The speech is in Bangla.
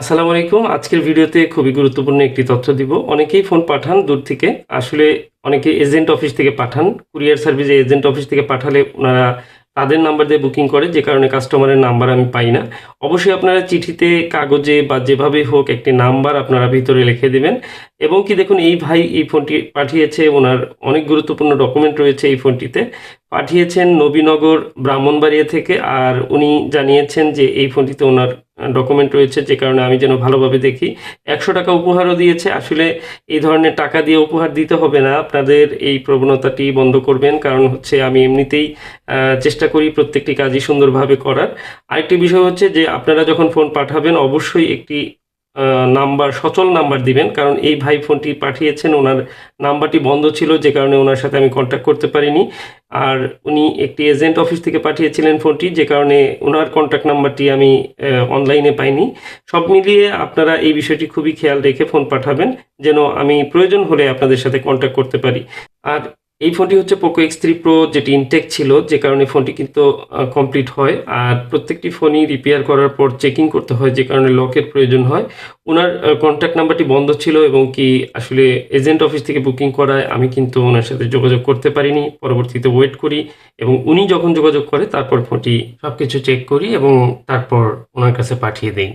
আসসালামু আলাইকুম। আজকের ভিডিওতে খুবই গুরুত্বপূর্ণ একটি তথ্য দিব। অনেকেই ফোন পাঠান দূর থেকে। আসলে অনেকে এজেন্ট অফিস থেকে পাঠান। কুরিয়ার সার্ভিসে এজেন্ট অফিস থেকে পাঠালে ওনারা তাদের নাম্বার দিয়ে বুকিং করে, যে কারণে কাস্টমারের নাম্বার আমি পাই না। অবশ্যই আপনারা চিঠিতে, কাগজে বা যেভাবেই হোক একটি নাম্বার আপনারা ভিতরে লিখে দেবেন। এবং কি দেখুন, এই ভাই এই ফোনটি পাঠিয়েছে, ওনার অনেক গুরুত্বপূর্ণ ডকুমেন্ট রয়েছে এই ফোনটিতে। পাঠিয়েছেন নবীনগর ব্রাহ্মণবাড়িয়া থেকে আর উনি জানিয়েছেন যে এই ফোনটিতে ওনার ডকুমেন্ট রয়েছে, যে কারণে আমি যেন ভালোভাবে দেখি। একশো টাকা উপহারও দিয়েছে। আসলে এই ধরনের টাকা দিয়ে উপহার দিতে হবে না। আপনাদের এই প্রবণতাটি বন্ধ করবেন, কারণ হচ্ছে আমি এমনিতেই চেষ্টা করি প্রত্যেকটি কাজই সুন্দরভাবে করার। আরেকটি বিষয় হচ্ছে যে আপনারা যখন ফোন পাঠাবেন, অবশ্যই একটি নাম্বার, সচল নাম্বার দিবেন। কারণ এই ভাই ফোনটি পাঠিয়েছেন, ওনার নাম্বারটি বন্ধ ছিল, যে কারণে ওনার সাথে আমি কন্ট্যাক্ট করতে পারিনি। আর উনি একটি এজেন্ট অফিস থেকে পাঠিয়েছিলেন ফোনটি, যে কারণে ওনার কন্ট্যাক্ট নাম্বারটি আমি অনলাইনে পাইনি। সব মিলিয়ে আপনারা এই বিষয়টি খুবই খেয়াল রেখে ফোন পাঠাবেন, যেন আমি প্রয়োজন হলে আপনাদের সাথে কন্ট্যাক্ট করতে পারি। আর এই ফোনটি হচ্ছে পোকো এক্স থ্রি প্রো যেটি ইনটেক ছিল, যে কারণে ফোনটি কিন্তু কমপ্লিট হয়। আর প্রত্যেকটি ফোনই রিপেয়ার করার পর চেকিং করতে হয়, যে কারণে লকের প্রয়োজন হয়। ওনার কন্ট্যাক্ট নাম্বারটি বন্ধ ছিল এবং কি আসলে এজেন্ট অফিস থেকে বুকিং করায়, আমি কিন্তু ওনার সাথে যোগাযোগ করতে পারিনি। পরবর্তীতে ওয়েট করি এবং উনি যখন যোগাযোগ করে, তারপর ফোনটি সব কিছু চেক করি এবং তারপর ওনার কাছে পাঠিয়ে দেই।